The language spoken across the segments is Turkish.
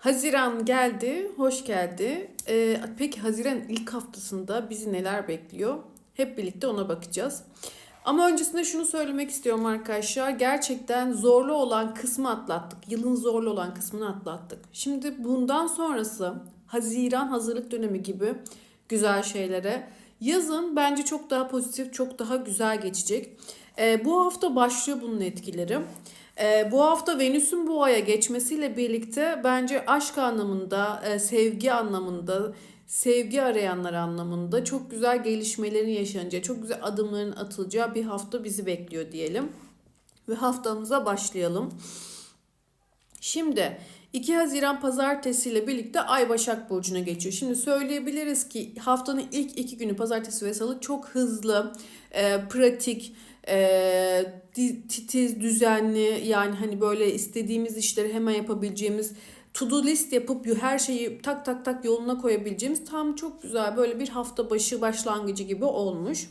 Haziran geldi, hoş geldi. Ee, peki Haziran ilk haftasında bizi neler bekliyor? Hep birlikte ona bakacağız. Ama öncesinde şunu söylemek istiyorum arkadaşlar. Gerçekten zorlu olan kısmı atlattık. Yılın zorlu olan kısmını atlattık. Şimdi bundan sonrası Haziran hazırlık dönemi gibi güzel şeylere. Yazın bence çok daha pozitif, çok daha güzel geçecek. Ee, bu hafta başlıyor bunun etkileri. Ee, bu hafta Venüs'ün bu aya geçmesiyle birlikte bence aşk anlamında, e, sevgi anlamında, sevgi arayanlar anlamında çok güzel gelişmelerin yaşanacağı, çok güzel adımların atılacağı bir hafta bizi bekliyor diyelim. Ve haftamıza başlayalım. Şimdi 2 Haziran pazartesi ile birlikte Ay Başak Burcu'na geçiyor. Şimdi söyleyebiliriz ki haftanın ilk iki günü pazartesi ve salı çok hızlı, e, pratik, e, titiz, düzenli yani hani böyle istediğimiz işleri hemen yapabileceğimiz to do list yapıp her şeyi tak tak tak yoluna koyabileceğimiz tam çok güzel böyle bir hafta başı başlangıcı gibi olmuş.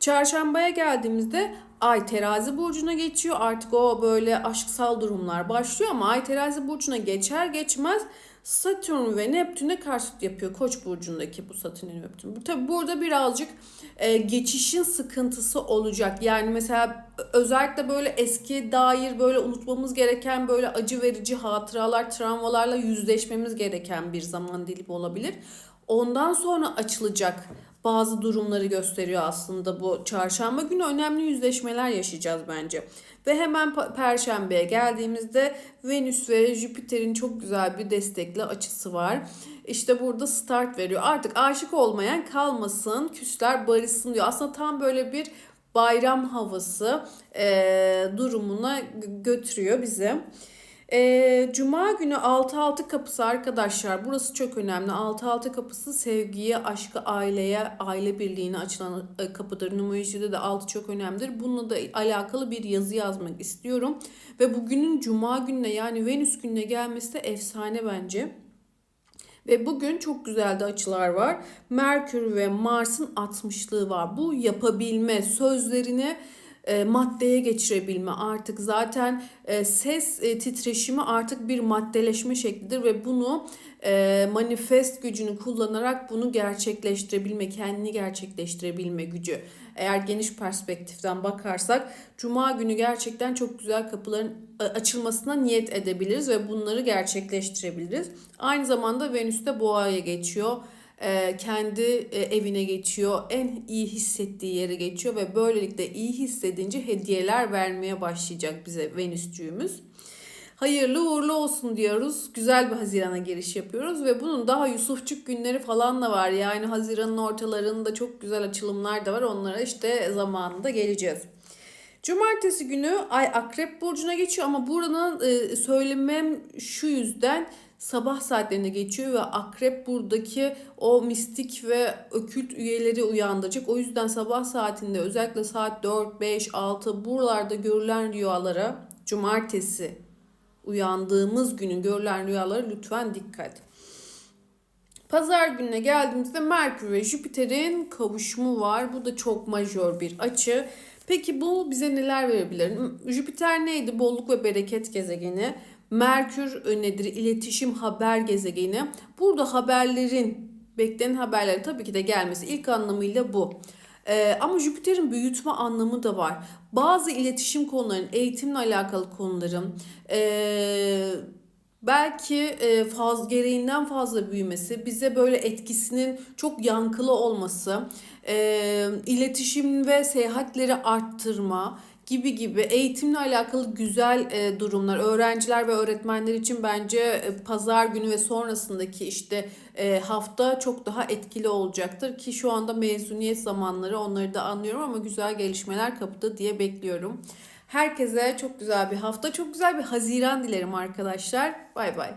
Çarşambaya geldiğimizde Ay terazi burcuna geçiyor. Artık o böyle aşksal durumlar başlıyor ama Ay terazi burcuna geçer geçmez Satürn ve Neptün'e karşıt yapıyor. Koç burcundaki bu Satürn ve Neptün. Tabi burada birazcık e, geçişin sıkıntısı olacak. Yani mesela özellikle böyle eski dair böyle unutmamız gereken böyle acı verici hatıralar, travmalarla yüzleşmemiz gereken bir zaman dilimi olabilir. Ondan sonra açılacak bazı durumları gösteriyor aslında bu çarşamba günü önemli yüzleşmeler yaşayacağız bence. Ve hemen perşembeye geldiğimizde Venüs ve Jüpiter'in çok güzel bir destekli açısı var. İşte burada start veriyor. Artık aşık olmayan kalmasın, küsler barışsın diyor. Aslında tam böyle bir bayram havası e, durumuna götürüyor bizi. E, Cuma günü 6-6 kapısı arkadaşlar burası çok önemli. 6-6 kapısı sevgiye, aşkı, aileye, aile birliğine açılan e, kapıdır. Numerolojide de 6 çok önemlidir. Bununla da alakalı bir yazı yazmak istiyorum. Ve bugünün Cuma gününe yani Venüs gününe gelmesi de efsane bence. Ve bugün çok güzel de açılar var. Merkür ve Mars'ın 60'lığı var. Bu yapabilme, sözlerini e, maddeye geçirebilme artık zaten e, ses e, titreşimi artık bir maddeleşme şeklidir ve bunu e, manifest gücünü kullanarak bunu gerçekleştirebilme, kendini gerçekleştirebilme gücü. Eğer geniş perspektiften bakarsak cuma günü gerçekten çok güzel kapıların e, açılmasına niyet edebiliriz ve bunları gerçekleştirebiliriz. Aynı zamanda Venüs de boğaya geçiyor kendi e, evine geçiyor. En iyi hissettiği yere geçiyor ve böylelikle iyi hissedince hediyeler vermeye başlayacak bize Venüscüğümüz. Hayırlı uğurlu olsun diyoruz. Güzel bir Haziran'a giriş yapıyoruz ve bunun daha Yusufçuk günleri falan da var. Yani Haziran'ın ortalarında çok güzel açılımlar da var. Onlara işte zamanında geleceğiz. Cumartesi günü Ay Akrep Burcu'na geçiyor ama buranın e, söylemem şu yüzden sabah saatlerinde geçiyor ve akrep buradaki o mistik ve ökült üyeleri uyandıracak. O yüzden sabah saatinde özellikle saat 4, 5, 6 buralarda görülen rüyalara cumartesi uyandığımız günün görülen rüyalara lütfen dikkat. Pazar gününe geldiğimizde Merkür ve Jüpiter'in kavuşumu var. Bu da çok majör bir açı. Peki bu bize neler verebilir? Jüpiter neydi? Bolluk ve bereket gezegeni. Merkür nedir? İletişim haber gezegeni. Burada haberlerin, beklenen haberlerin tabii ki de gelmesi ilk anlamıyla bu. Ee, ama Jüpiter'in büyütme anlamı da var. Bazı iletişim konuların, eğitimle alakalı konuların, ee, belki e, faz gereğinden fazla büyümesi, bize böyle etkisinin çok yankılı olması, e, iletişim ve seyahatleri arttırma, gibi gibi eğitimle alakalı güzel e, durumlar öğrenciler ve öğretmenler için bence e, pazar günü ve sonrasındaki işte e, hafta çok daha etkili olacaktır ki şu anda mezuniyet zamanları onları da anlıyorum ama güzel gelişmeler kapıda diye bekliyorum. Herkese çok güzel bir hafta, çok güzel bir Haziran dilerim arkadaşlar. Bay bay.